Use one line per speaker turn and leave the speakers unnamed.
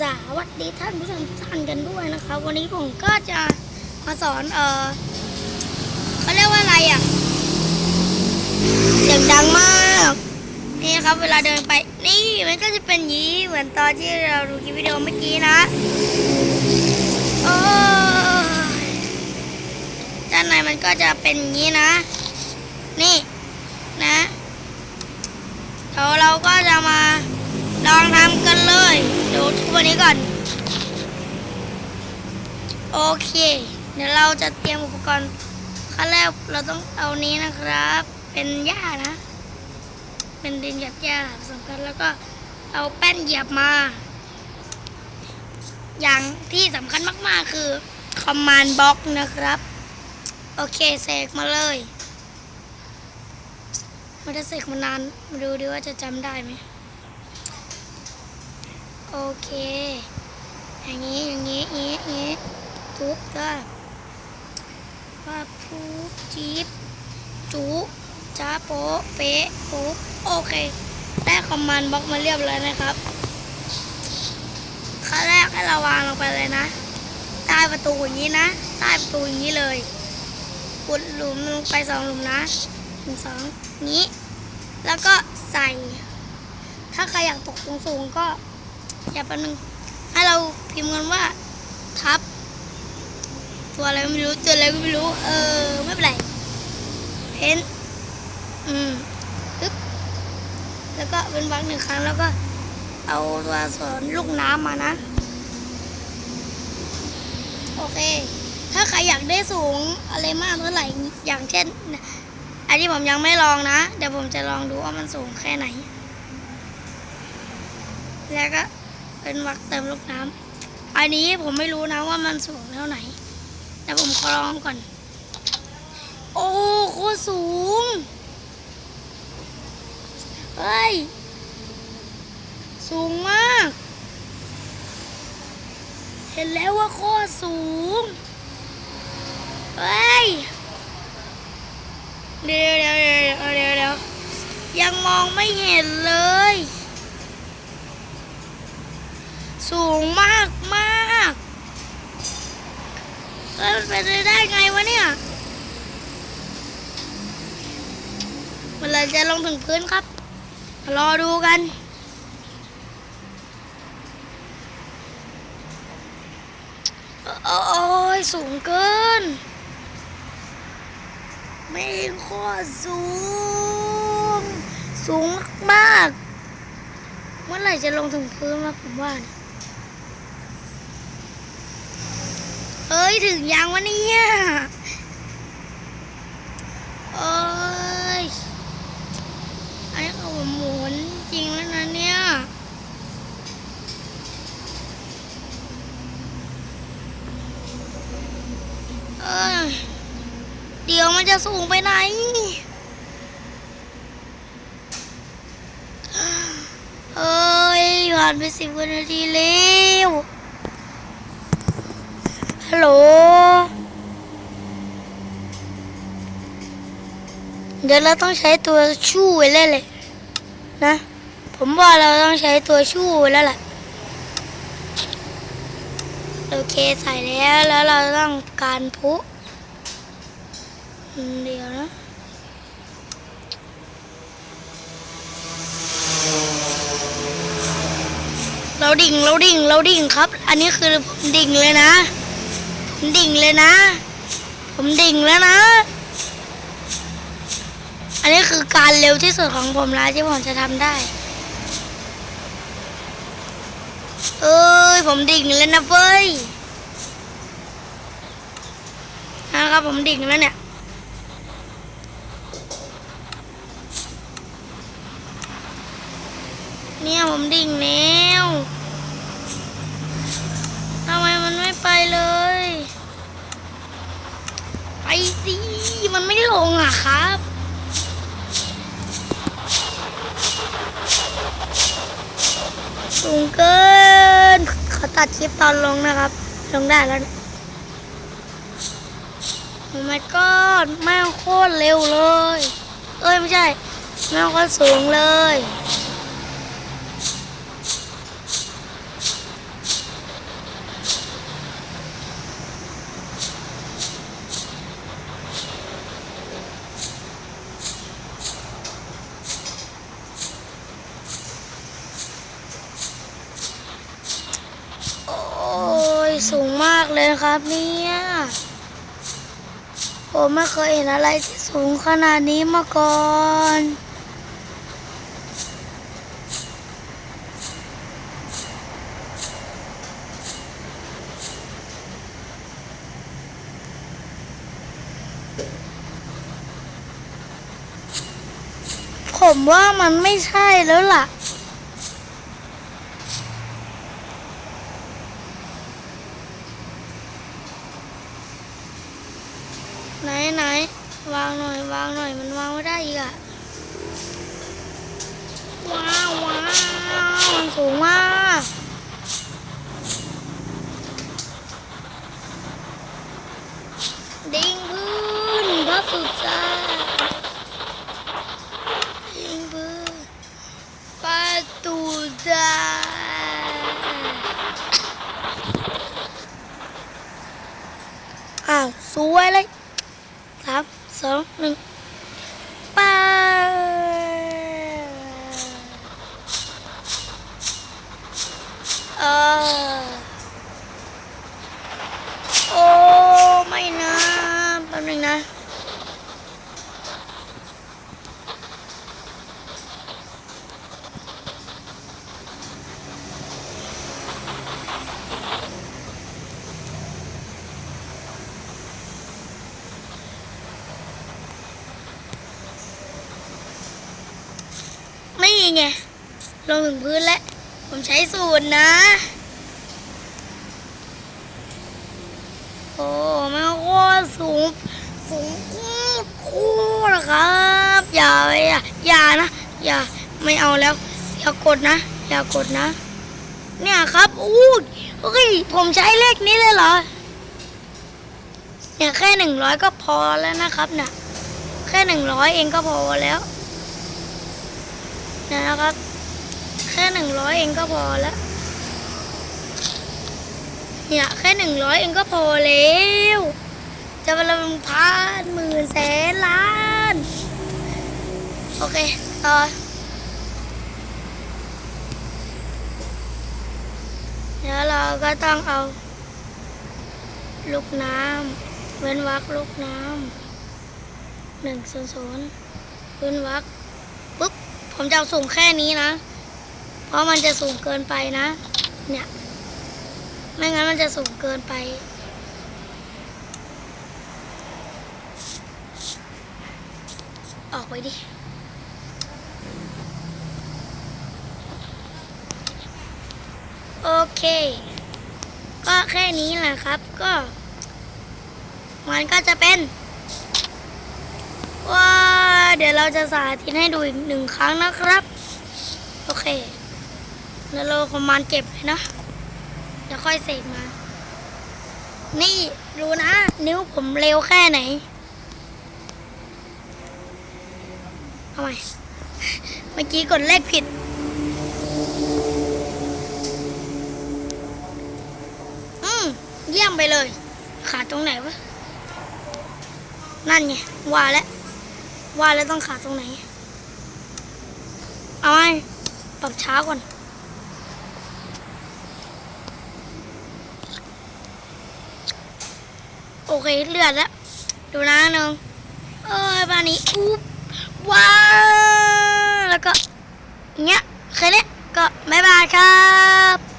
สวัสดีท่านผู้ชมทุกท่านกันด้วยนะครับ วันนี้ผมก็จะมาสอนเออเขาเรียกว่าอะไรอะ เสียงดังมาก นี่ครับเวลาเดินไป นี่มันก็จะเป็นอย่างนี้เหมือนตอนที่เราดูคลิปวิดีโอเมื่อกี้นะโอ้ด้านในมันก็จะเป็นอย่างนี้นะ นี่นะเดี๋ยวเราก็จะมา ลองทำกันเลยเดี๋ยวทุกวันนี้ก่อน โอเค เดี๋ยวเราจะเตรียมอุปกรณ์ขั้นแรกเราต้องเอานี้นะครับ เป็นหญ้านะ เป็นดินหยัดหญ้าสมกันแล้วก็เอาแป้นเหยียบมา อย่างที่สำคัญมากๆคือคอมมานด์บล็อกนะครับ โอเคเสกมาเลยมันจะเสกมานานมาดูดิว่าจะจำได้ไหม โอเค อย่างนี้อย่างนี้อย่างนี้อย่างนี้ทุบก็ว่าพูจี๊บจุจ้าโปะเป๊ะปุ๊บโอเคได้คอมมานด์บล็อกมาเรียบร้อยนะครับขั้นแรกให้เราวางลงไปเลยนะใต้ประตูอย่างนี้นะใต้ประตูอย่างนี้เลยขุดหลุมลงไปสองหลุมนะหนึ่งสองนี้ แล้วก็ใส่ ถ้าใครอยากตกสูงๆก็ อย่าแป๊บนึงให้เราพิมพ์กันว่า ทับ ตัวอะไรไม่รู้ตัวอะไรก็ไม่รู้ เออ ไม่เป็นไร เพนอืมปึ๊บแล้วก็เป็นวรรคหนึ่งครั้งแล้วก็ เอาตัวสอนลูกน้ำมานะ โอเค ถ้าใครอยากได้สูงอะไรมากเท่าไหร่อย่างเช่นอันนี้ผมยังไม่ลองนะ เดี๋ยวผมจะลองดูว่ามันสูงแค่ไหน แล้วก็ เป็นวักเติมลูกน้ำอันนี้ผมไม่รู้นะว่ามันสูงเท่าไหร่แต่ผมขอลองก่อน โอ้โคตรสูง เฮ้ย สูงมาก เห็นแล้วว่าโคตรสูง เฮ้ย เดี๋ยวเดี๋ยวเดี๋ยวเดี๋ยวเดี๋ยวยังมองไม่เห็นเลย สูงมากมากเอ้ยมันเป็นไปได้ไงวะเนี่ยเมื่อไหรจะลงถึงพื้นครับ รอดูกันโอ้ยสูงเกินไม่โคตรสูง สูงมาก เมื่อไหร่จะลงถึงพื้นมาผมว่าเนี่ย เอ้ย ถึงยังวะเนี่ยเอ้ย อันนี้ก็หมุนจริงแล้วนะเนี่ย เอ้ย เดี๋ยวมันจะสูงไปไหนเอ้ยผ่านไปสิบกว่านาทีแล้ว ฮัลโหล เดี๋ยวเราต้องใช้ตัวชู้ไว้แล้วเลยนะ ผมว่าเราต้องใช้ตัวชู้แล้วแหละโอเคใส่แล้วแล้วเราต้องการพุเดี๋ยวนะเราดิ่งเราดิ่งเราดิ่งครับ อันนี้คือผมดิ่งเลยนะ ดิ่งเลยนะ ผมดิ่งแล้วนะ อันนี้คือการเร็วที่สุดของผมแล้วที่ผมจะทำได้ เอ้ย ผมดิ่งเลยนะเฟ้ยนะครับผมดิ่งแล้วเนี่ยเนี่ยผมดิ่งแล้วทำไมมันไม่ไปเลย ไปสิ มันไม่ลงอะครับ สูงเกิน ขอตัดคลิปตอนลงนะครับ ลงได้แล้วโอ้ my god แม่งโคตรเร็วเลย เอ้ย ไม่ใช่ แม่งโคตรสูงเลย สูงมากเลยครับเนี่ยผมไม่เคยเห็นอะไรที่สูงขนาดนี้มาก่อนผมว่ามันไม่ใช่แล้วล่ะ ไหนไหนวางหน่อยวางหน่อยมันวางไม่ได้อีกอะว้าวว้าวมันสูงมากดิ่งพื้นพระสุดจ้าดิ่งพื้นประตูจ้าอ้าวสวยเลยามสองหนึ่งไป้าเออโอ้ ไม่นะแป๊บนึงนะ ไง ลงถึงพื้นแล้ว ผมใช้สูตรนะ โอ้แม่งโคตรสูง สูงโคตรโคตรครับ อย่าอย่าอย่านะ อย่า ไม่เอาแล้ว อย่ากดนะ อย่ากดนะ เนี่ยครับ อู้เฮ้ย ผมใช้เลขนี้เลยเหรอ เนี่ยแค่หนึ่งร้อยก็พอแล้วนะครับเนี่ยแค่หนึ่งร้อยเองก็พอแล้ว นี่ยนะครับ แค่หนึ่งร้อยเองก็พอแล้วเนี่ยแค่หนึ่งร้อยเองก็พอแล้ว จะมาลงพันหมื่นแสนล้าน โอเคต่อแล้วเราก็ต้องเอา ลูกน้ำเว้นวรรคลูกน้ำหนึ่งศูนย์ศูนย์เว้นวรรค ผมจะเอาสูงแค่นี้นะ เพราะมันจะสูงเกินไปนะ เนี่ย ไม่งั้นมันจะสูงเกินไป ออกไปดิโอเค ก็แค่นี้แหละครับ ก็ มันก็จะเป็น ดี๋ยวเราจะสาธิตให้ดูอีกหนึ่งครั้งนะครับ โอเคแล้วเราคอมมานเก็บเลยนะแล้วค่อยเสกมา นี่รู้นะ นิ้วผมเร็วแค่ไหนเอาใหม่เมื่อกี้กดเลขผิด อืมเยี่ยมไปเลย ขาดตรงไหนวะ นั่นไงว่าแล้ว ว่าแล้วต้องขาดตรงไหน เอาไงปรับช้าก่อน โอเคเลือดแล้ว ดูนะหนึ่งเอ้ยบานนี้อุ๊บว้าวแล้วก็เงี้ยแค่นี้ก็บ๊ายบายครับ